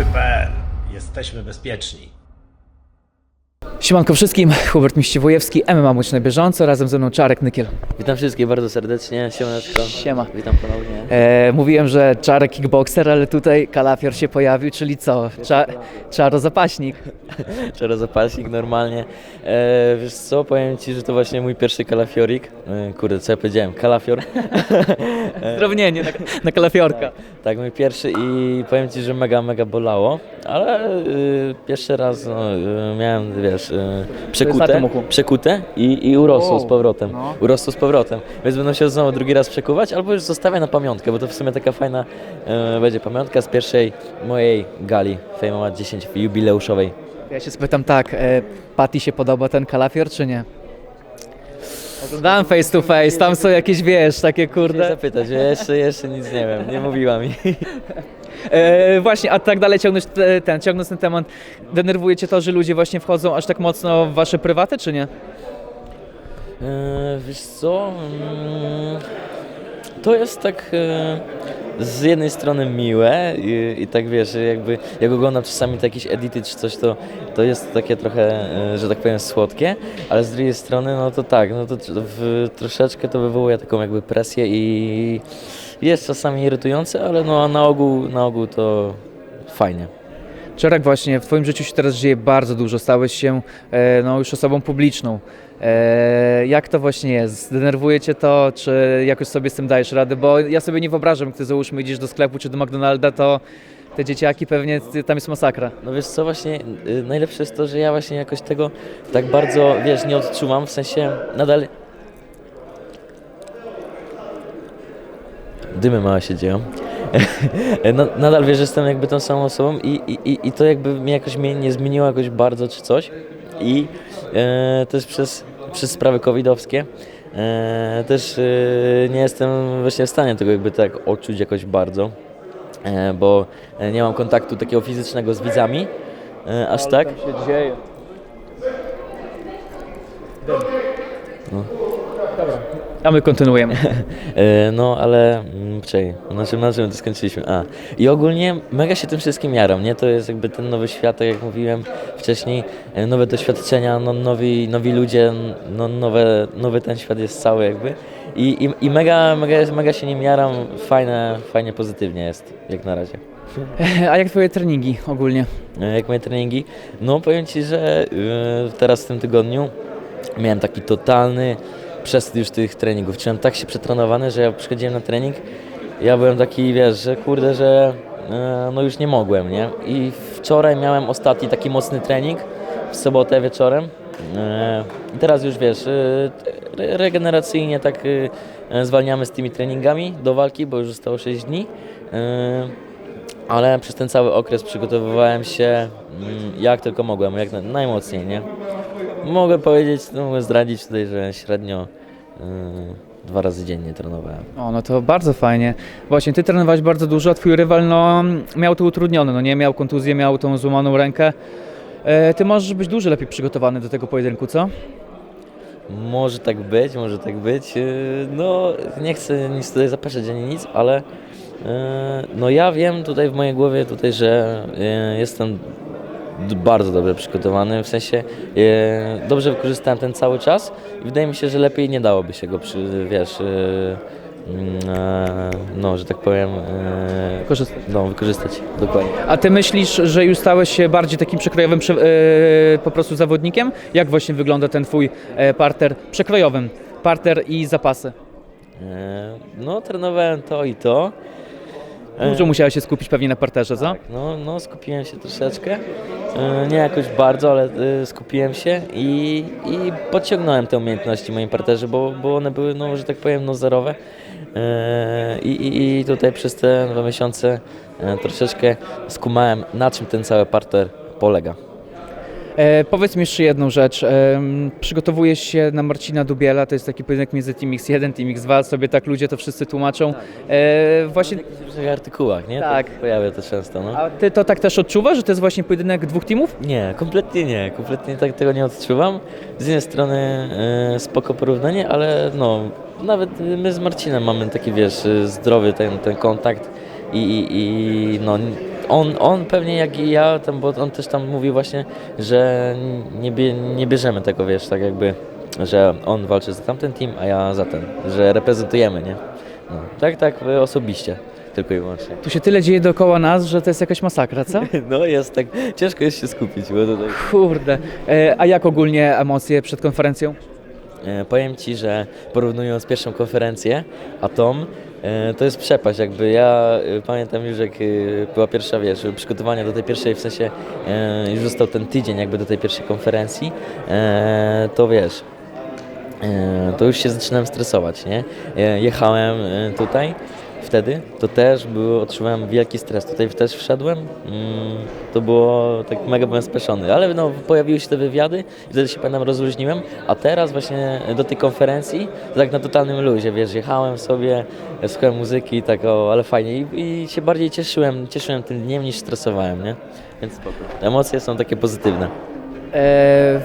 Wszyscy.pl. Jesteśmy bezpieczni. Siemanko wszystkim, Hubert Miściwojewski, MMA Łódź na bieżąco, razem ze mną Czarek Nykiel. Witam wszystkich bardzo serdecznie, siemaneczko. Siema. Witam ponownie. E, mówiłem, że Czarek kickboxer, ale tutaj kalafior się pojawił, czyli co? Cza, czarozapaśnik. Czarozapasik normalnie. E, wiesz co, powiem Ci, że to właśnie mój pierwszy kalafiorik. E, kurde, co ja powiedziałem? Kalafior. Zdrownienie na, na kalafiorka. tak, mój pierwszy i powiem Ci, że mega, mega bolało, ale e, pierwszy raz no, e, miałem, wiesz, e, przekute, przekute i, i urosło Wow. z powrotem. No. Urosło z powrotem, więc będę się znowu drugi raz przekuwać, albo już zostawię na pamiątkę, bo to w sumie taka fajna e, będzie pamiątka z pierwszej mojej gali MMA 10 jubileuszowej. Ja się spytam tak, e, Patty się podoba ten kalafior, czy nie? Oglądałem face to face, tam są jakieś, wiesz, takie Kurde. kurde... zapytać, ja jeszcze, jeszcze nic nie wiem, nie mówiła mi. E, właśnie, a tak dalej ciągnąć te, ten, ciągnąc ten temat, denerwuje Cię to, że ludzie właśnie wchodzą aż tak mocno w Wasze prywaty, czy nie? E, wiesz co, mm, to jest tak e, z jednej strony miłe i, i tak wiesz, jakby jak oglądam czasami te jakieś edity czy coś, to, to jest takie trochę, e, że tak powiem, słodkie, ale z drugiej strony, no to tak, no to w, troszeczkę to wywołuje taką jakby presję i jest czasami irytujące, ale no na ogół, na ogół to fajnie. Czarek, właśnie w Twoim życiu się teraz dzieje bardzo dużo. Stałeś się e, no, już osobą publiczną. E, jak to właśnie jest? Denerwuje Cię to, czy jakoś sobie z tym dajesz radę? Bo ja sobie nie wyobrażam, Ty załóżmy idziesz do sklepu czy do McDonalda, to te dzieciaki pewnie, tam jest masakra. No wiesz co, właśnie y, najlepsze jest to, że ja właśnie jakoś tego tak bardzo, wiesz, nie odczuwam, w sensie nadal... Dymy małe się dzieją. no, nadal wiesz, że jestem jakby tą samą osobą i, i, i- to jakby mnie jakoś mnie nie zmieniło jakoś bardzo czy coś i e, też przez, przez sprawy covidowskie e, też e, nie jestem właśnie w stanie tego jakby tak odczuć jakoś bardzo e, bo e, nie mam kontaktu takiego fizycznego z widzami, e, aż tak. się dzieje. No. A my kontynuujemy. E, No, ale mm, czekaj, na czym, na czym to skończyliśmy? A, i ogólnie mega się tym wszystkim jaram, nie? To jest jakby ten nowy świat, tak jak mówiłem wcześniej, e, nowe doświadczenia, no, nowi, nowi ludzie, no, nowe, nowy ten świat jest cały jakby. I, i, i mega, mega, mega się nim jaram, fajne, fajnie pozytywnie jest, jak na razie. A jak Twoje treningi ogólnie? E, jak moje treningi. No powiem Ci, że y, teraz w tym tygodniu miałem taki totalny przesyt już tych treningów. Czułem tak się przetrenowany, że ja przychodziłem na trening, ja byłem taki, wiesz, że kurde, że e, no już nie mogłem, nie? I wczoraj miałem ostatni taki mocny trening, w sobotę wieczorem. E, I teraz już wiesz, e, re- regeneracyjnie tak zwalniamy z tymi treningami do walki, bo już zostało 6 dni. Ale przez ten cały okres przygotowywałem się mm, jak tylko mogłem, jak na, najmocniej, nie? Mogę powiedzieć, no, mogę zdradzić tutaj, że średnio y, dwa razy dziennie trenowałem. O, no to bardzo fajnie. Właśnie, Ty trenowałeś bardzo dużo, a Twój rywal, no, miał to utrudnione, no nie? Miał kontuzję, miał tą złamaną rękę. E, ty możesz być dużo lepiej przygotowany do tego pojedynku, co? Może tak być, może tak być. y, No, nie chcę nic tutaj zapeszać ani nic, ale y, no ja wiem tutaj w mojej głowie tutaj, że y, jestem bardzo dobrze przygotowany, w sensie y, dobrze wykorzystałem ten cały czas i wydaje mi się, że lepiej nie dałoby się go, przy, wiesz, y, mm, e, no, że tak powiem, Korzystać. no, wykorzystać, dokładnie. A Ty myślisz, że już stałeś się bardziej takim przekrojowym prze, e, po prostu zawodnikiem? Jak właśnie wygląda ten Twój e, parter przekrojowym? Parter i zapasy. E, No, trenowałem to i to. E, Dużo musiałeś się skupić pewnie na parterze, co? No, no skupiłem się troszeczkę. E, Nie jakoś bardzo, ale e, skupiłem się i, i podciągnąłem te umiejętności w moim parterze, bo, bo one były, no, że tak powiem, no zerowe. E, I, i, I tutaj przez te dwa miesiące e, troszeczkę skumałem, na czym ten cały parter polega. E, powiedz mi jeszcze jedną rzecz. E, przygotowujesz się na Marcina Dubiela, to jest taki pojedynek między Team X1, Team X2, sobie tak ludzie to wszyscy tłumaczą. E, właśnie, W różnych artykułach, nie? Tak. To pojawia to często, no. a Ty to tak też odczuwasz, że to jest właśnie pojedynek dwóch teamów? Nie, kompletnie nie, kompletnie tak tego nie odczuwam. Z jednej strony e, spoko porównanie, ale no, nawet my z Marcinem mamy taki, wiesz, e, zdrowy ten, ten kontakt i, i, i no, on, on pewnie jak i ja, tam, bo on też tam mówił właśnie, że nie, bie, nie bierzemy tego, wiesz, tak jakby, że on walczy za tamten team, a ja za ten, że reprezentujemy, nie? No, tak, tak osobiście, tylko i wyłącznie. Tu się tyle dzieje dookoła nas, że to jest jakaś masakra, co? No jest tak, ciężko jest się skupić, bo tutaj... Kurde. E, a jak ogólnie emocje przed konferencją? E, Powiem Ci, że porównując pierwszą konferencję, a tą, to jest przepaść. Jakby ja e, pamiętam już, jak e, była pierwsza, wiesz, przygotowania do tej pierwszej, w sensie e, już został ten tydzień jakby do tej pierwszej konferencji, e, to wiesz, e, to już się zaczynałem stresować, nie? E, Jechałem e, tutaj wtedy, to też było, odczuwałem wielki stres. Tutaj też wszedłem, mm, to było tak mega byłem spieszony, ale no, pojawiły się te wywiady i wtedy się pamiętam rozluźniłem, a teraz właśnie do tej konferencji, to tak na totalnym luzie, wiesz, jechałem sobie, słuchałem muzyki, tak o, ale fajnie i, i się bardziej cieszyłem, cieszyłem tym dniem niż stresowałem, nie? Więc spoko. Emocje są takie pozytywne. E,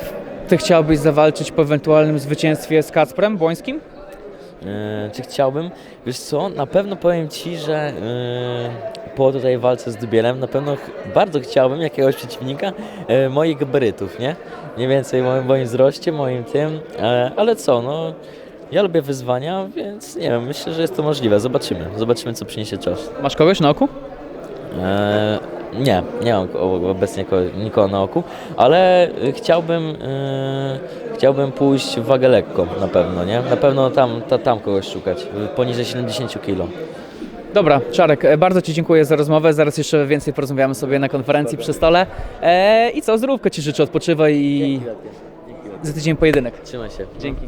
ty chciałbyś zawalczyć po ewentualnym zwycięstwie z Kacprem Błońskim? E, czy chciałbym? Wiesz co, na pewno powiem Ci, że e, po tutaj walce z Dubielem na pewno bardzo chciałbym jakiegoś przeciwnika e, moich gabarytów, nie? Mniej więcej moim, moim wzroście, moim tym, ale co, no ja lubię wyzwania, więc nie wiem, myślę, że jest to możliwe. Zobaczymy, zobaczymy co przyniesie czas. Masz kogoś na oku? E, nie, nie mam obecnie ko- nikogo na oku, ale y, chciałbym, y, chciałbym pójść w wagę lekką na pewno, nie? Na pewno tam, ta, tam kogoś szukać, poniżej 70 kg. Dobra, Czarek, e, bardzo Ci dziękuję za rozmowę. Zaraz jeszcze więcej porozmawiamy sobie na konferencji przy stole. E, I co, zdrówko Ci życzę, odpoczywaj i za tydzień pojedynek. Trzymaj się. Dzięki.